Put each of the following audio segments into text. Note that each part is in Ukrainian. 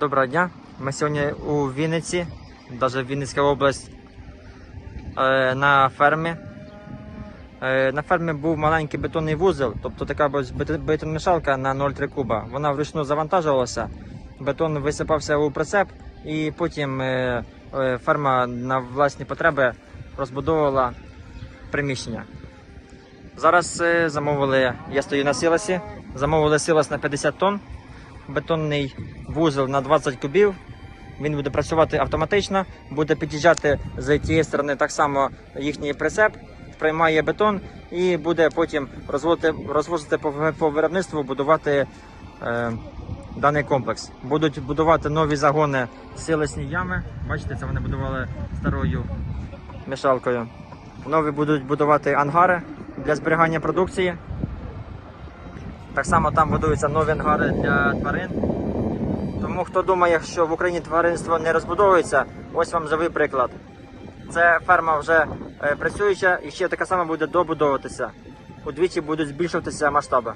Доброго дня. Ми сьогодні у Вінниці, навіть Вінницька область, е, на фермі. Е, На фермі був маленький бетонний вузол, тобто така ось бетономішалка на 0,3 куба. Вона вручну завантажувалася, бетон висипався у прицеп, і потім е, ферма на власні потреби розбудовувала приміщення. Зараз замовили, я стою на силосі, замовили силос на 50 тонн, бетонний вузол на 20 кубів. Він буде працювати автоматично, буде під'їжджати з тієї сторони так само їхній прицеп, приймає бетон і буде потім розвозити, розвозити по, виробництву, будувати е, даний комплекс. Будуть будувати нові загони силосні ями. Бачите, це вони будували старою мішалкою. Нові будуть будувати ангари для зберігання продукції. Так само там будуються нові ангари для тварин. Тому хто думає, що в Україні тваринство не розбудовується, ось вам живий приклад. Це ферма вже е, працююча і ще така сама буде добудовуватися. Удвічі будуть збільшуватися масштаби.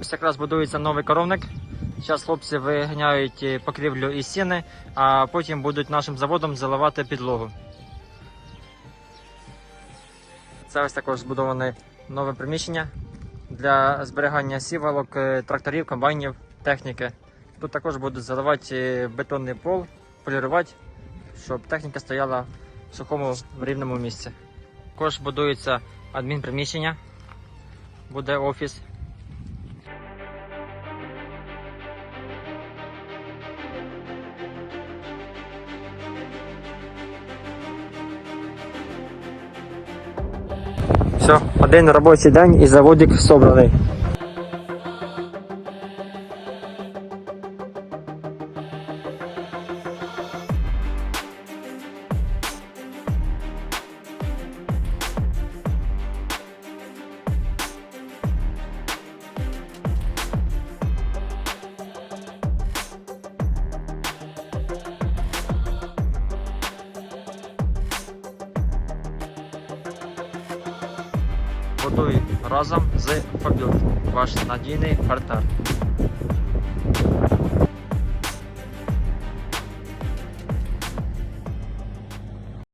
Ось якраз будується новий коровник. Зараз хлопці виганяють е, покрівлю із сіни, а потім будуть нашим заводом заливати підлогу. Це ось також збудоване нове приміщення для зберігання сівалок, е, тракторів, комбайнів, техніки. Тут також будуть заливати е, бетонний пол, полірувати, щоб техніка стояла в сухому в рівному місці. Також будується адмінприміщення, буде офіс. Все, один робочий день і заводик собраний. Готуй разом з Фабілд, ваш надійний партнер.